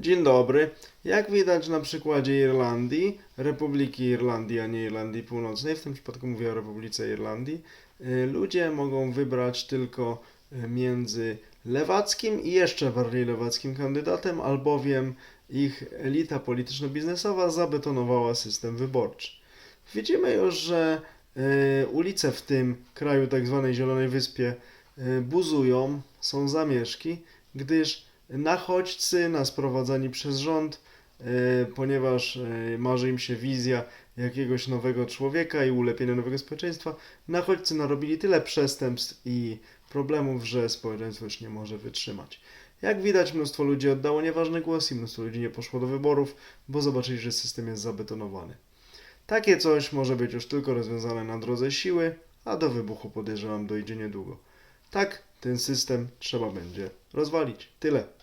Dzień dobry. Jak widać na przykładzie Irlandii, Republiki Irlandii, a nie Irlandii Północnej, w tym przypadku mówię o Republice Irlandii, y, ludzie mogą wybrać tylko y, między lewackim i jeszcze bardziej lewackim kandydatem, albowiem ich elita polityczno-biznesowa zabetonowała system wyborczy. Widzimy już, że y, ulice w tym kraju, tak zwanej Zielonej Wyspie, buzują, są zamieszki, gdyż nachodźcy nasprowadzani przez rząd, e, ponieważ e, marzy im się wizja jakiegoś nowego człowieka i ulepienia nowego społeczeństwa, nachodźcy narobili tyle przestępstw i problemów, że społeczeństwo już nie może wytrzymać. Jak widać, mnóstwo ludzi oddało nieważny głos i mnóstwo ludzi nie poszło do wyborów, bo zobaczyli, że system jest zabetonowany. Takie coś może być już tylko rozwiązane na drodze siły, a do wybuchu podejrzewam dojdzie niedługo. Tak, ten system trzeba będzie rozwalić. Tyle.